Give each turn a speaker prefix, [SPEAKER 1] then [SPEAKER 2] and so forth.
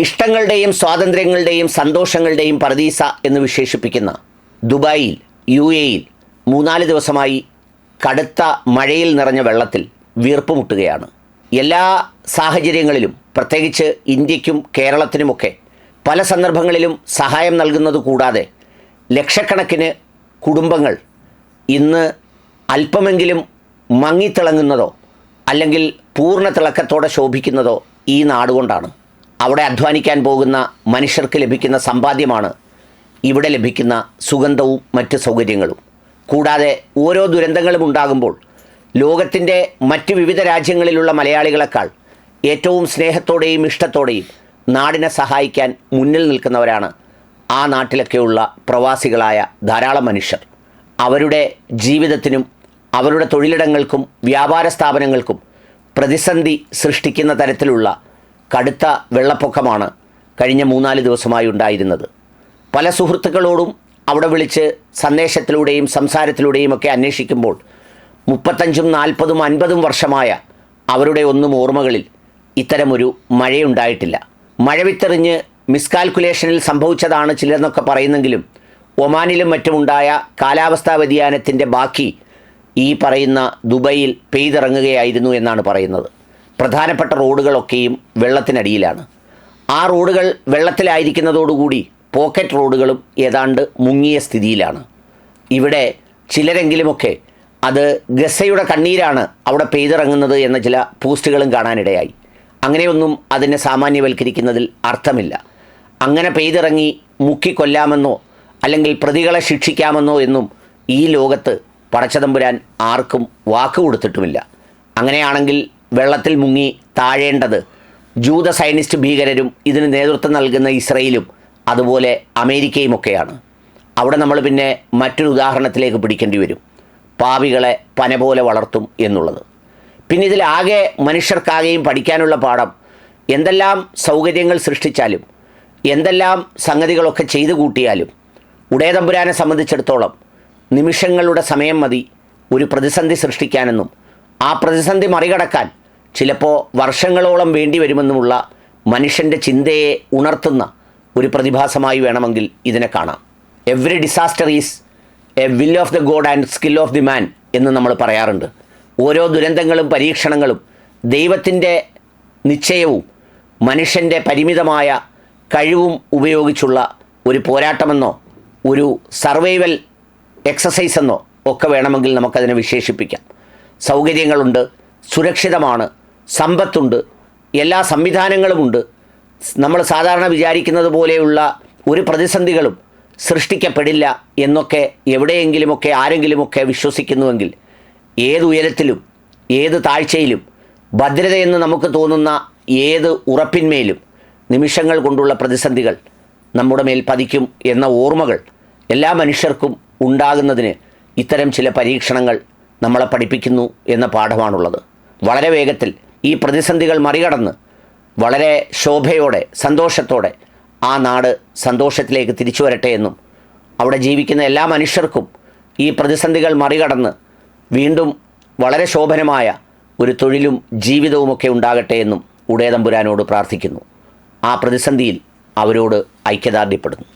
[SPEAKER 1] ഇഷ്ടങ്ങളുടെയും സ്വാതന്ത്ര്യങ്ങളുടെയും സന്തോഷങ്ങളുടെയും പറദീസ എന്ന് വിശേഷിപ്പിക്കുന്ന ദുബായിൽ യു എയിൽ മൂന്നാൽ ദിവസമായി കടുത്ത മഴയിൽ നിറഞ്ഞ വെള്ളത്തിൽ വീർപ്പുമുട്ടുകയാണ് എല്ലാ സാഹചര്യങ്ങളിലും പ്രത്യേകിച്ച് ഇന്ത്യക്കും കേരളത്തിനുമൊക്കെ പല സന്ദർഭങ്ങളിലും സഹായം നൽകുന്നത് കൂടാതെ ലക്ഷക്കണക്കിന് കുടുംബങ്ങൾ ഇന്ന് അല്പമെങ്കിലും മങ്ങിത്തിളങ്ങുന്നതോ അല്ലെങ്കിൽ പൂർണ തിളക്കത്തോടെ ശോഭിക്കുന്നതോ ഈ നാടുകൊണ്ടാണ് അവിടെ അധ്വാനിക്കാൻ പോകുന്ന മനുഷ്യർക്ക് ലഭിക്കുന്ന സമ്പാദ്യമാണ് ഇവിടെ ലഭിക്കുന്ന സുഗന്ധവും മറ്റ് സൗകര്യങ്ങളും. കൂടാതെ ഓരോ ദുരന്തങ്ങളും ഉണ്ടാകുമ്പോൾ ലോകത്തിന്റെ മറ്റ് വിവിധ രാജ്യങ്ങളിലുള്ള മലയാളികളെക്കാൾ ഏറ്റവും സ്നേഹത്തോടെയും ഇഷ്ടത്തോടെയും നാടിനെ സഹായിക്കാൻ മുന്നിൽ നിൽക്കുന്നവരാണ് ആ നാട്ടിലൊക്കെയുള്ള പ്രവാസികളായ ധാരാളം മനുഷ്യർ. അവരുടെ ജീവിതത്തിനും അവരുടെ തൊഴിലിടങ്ങൾക്കും വ്യാപാര സ്ഥാപനങ്ങൾക്കും പ്രതിസന്ധി സൃഷ്ടിക്കുന്ന തരത്തിലുള്ള കടുത്ത വെള്ളപ്പൊക്കമാണ് കഴിഞ്ഞ മൂന്നാൽ ദിവസമായി ഉണ്ടായിരുന്നത്. പല സുഹൃത്തുക്കളോടും അവിടെ വിളിച്ച് സന്ദേശത്തിലൂടെയും സംസാരത്തിലൂടെയും ഒക്കെ അന്വേഷിക്കുമ്പോൾ മുപ്പത്തഞ്ചും നാൽപ്പതും അൻപതും വർഷമായ അവരുടെ ഒന്നും ഓർമ്മകളിൽ ഇത്തരമൊരു മഴയുണ്ടായിട്ടില്ല. മഴ വിത്തെറിഞ്ഞ് മിസ്കാൽക്കുലേഷനിൽ സംഭവിച്ചതാണ് ചിലരെന്നൊക്കെ പറയുന്നെങ്കിലും ഒമാനിലും മറ്റുമുണ്ടായ കാലാവസ്ഥാ വ്യതിയാനത്തിന്റെ ബാക്കി ഈ പറയുന്ന ദുബൈയിൽ പെയ്തിറങ്ങുകയായിരുന്നു എന്നാണ് പറയുന്നത്. പ്രധാനപ്പെട്ട റോഡുകളൊക്കെയും വെള്ളത്തിനടിയിലാണ്. ആ റോഡുകൾ വെള്ളത്തിലായിരിക്കുന്നതോടുകൂടി പോക്കറ്റ് റോഡുകളും ഏതാണ്ട് മുങ്ങിയ സ്ഥിതിയിലാണ്. ഇവിടെ ചിലരെങ്കിലുമൊക്കെ അത് ഗസയുടെ കണ്ണീരാണ് അവിടെ പെയ്തിറങ്ങുന്നത് എന്ന ചില പോസ്റ്റുകളും കാണാനിടയായി. അങ്ങനെയൊന്നും അതിനെ സാമാന്യവൽക്കരിക്കുന്നതിൽ അർത്ഥമില്ല. അങ്ങനെ പെയ്തിറങ്ങി മുക്കിക്കൊല്ലാമെന്നോ അല്ലെങ്കിൽ പ്രതികളെ ശിക്ഷിക്കാമെന്നോ എന്നും ഈ ലോകത്ത് പടച്ചതമ്പുരാൻ ആർക്കും വാക്ക് കൊടുത്തിട്ടുമില്ല. അങ്ങനെയാണെങ്കിൽ വെള്ളത്തിൽ മുങ്ങി താഴേണ്ടത്. ജൂത സയനിസ്റ്റ് ഭീകരരും ഇതിന് നേതൃത്വം നൽകുന്ന ഇസ്രയേലും അതുപോലെ അമേരിക്കയുമൊക്കെയാണ്. അവിടെ നമ്മൾ പിന്നെ മറ്റൊരു ഉദാഹരണത്തിലേക്ക് പിടിക്കേണ്ടി വരും. പാവികളെ പന പോലെ വളർത്തും എന്നുള്ളത്. പിന്നെ ഇതിലാകെ മനുഷ്യർക്കാകെയും പഠിക്കാനുള്ള പാഠം എന്തെല്ലാം സൗകര്യങ്ങൾ സൃഷ്ടിച്ചാലും എന്തെല്ലാം സംഗതികളൊക്കെ ചെയ്തു കൂട്ടിയാലും ഉടയതമ്പുരാനെ സംബന്ധിച്ചിടത്തോളം നിമിഷങ്ങളുടെ സമയം മതി ഒരു പ്രതിസന്ധി സൃഷ്ടിക്കാനെന്നും ആ പ്രതിസന്ധി മറികടക്കാൻ ചിലപ്പോൾ വർഷങ്ങളോളം വേണ്ടി വരുമെന്നുമുള്ള മനുഷ്യന്റെ ചിന്തയെ ഉണർത്തുന്ന ഒരു പ്രതിഭാസമായി വേണമെങ്കിൽ ഇതിനെ കാണാം. Every disaster is a will of the god and skill of the man എന്ന് നമ്മൾ പറയാറുണ്ട്. ഓരോ ദുരന്തങ്ങളും പരീക്ഷണങ്ങളും ദൈവത്തിന്റെ നിശ്ചയവും മനുഷ്യന്റെ പരിമിതമായ കഴിവും ഉപയോഗിച്ചുള്ള ഒരു പോരാട്ടമെന്നോ ഒരു സർവൈവൽ എക്സസൈസ് എന്നോ ഒക്കെ വേണമെങ്കിൽ നമുക്കതിനെ വിശേഷിപ്പിക്കാം. സൗകര്യങ്ങളുണ്ട് സുരക്ഷിതമാണ് സമ്പത്തുണ്ട്. എല്ലാ സംവിധാനങ്ങളുമുണ്ട്. നമ്മൾ സാധാരണ വിചാരിക്കുന്നത് പോലെയുള്ള ഒരു പ്രതിസന്ധികളും സൃഷ്ടിക്കപ്പെടില്ല എന്നൊക്കെ എവിടെയെങ്കിലുമൊക്കെ ആരെങ്കിലുമൊക്കെ വിശ്വസിക്കുന്നുവെങ്കിൽ ഏത് ഉയരത്തിലും ഏത് താഴ്ചയിലും ഭദ്രതയെന്ന് നമുക്ക് തോന്നുന്ന ഏത് ഉറപ്പിന്മേലും നിമിഷങ്ങൾ കൊണ്ടുള്ള പ്രതിസന്ധികൾ നമ്മുടെ മേൽ പതിക്കും എന്ന ഓർമ്മകൾ എല്ലാ മനുഷ്യർക്കും ഉണ്ടാകുന്നതിന് ഇത്തരം ചില പരീക്ഷണങ്ങൾ നമ്മളെ പഠിപ്പിക്കുന്നു എന്ന പാഠമാണുള്ളത്. വളരെ വേഗത്തിൽ ഈ പ്രതിസന്ധികൾ മറികടന്ന് വളരെ ശോഭയോടെ സന്തോഷത്തോടെ ആ നാട് സന്തോഷത്തിലേക്ക് തിരിച്ചു വരട്ടെ എന്നും അവിടെ ജീവിക്കുന്ന എല്ലാ മനുഷ്യർക്കും ഈ പ്രതിസന്ധികൾ മറികടന്ന് വീണ്ടും വളരെ ശോഭനമായ ഒരു തൊഴിലും ജീവിതവുമൊക്കെ ഉണ്ടാകട്ടെ എന്നും ഉടയതമ്പുരാനോട് പ്രാർത്ഥിക്കുന്നു. ആ പ്രതിസന്ധിയിൽ അവരോട് ഐക്യദാർഢ്യപ്പെടുന്നു.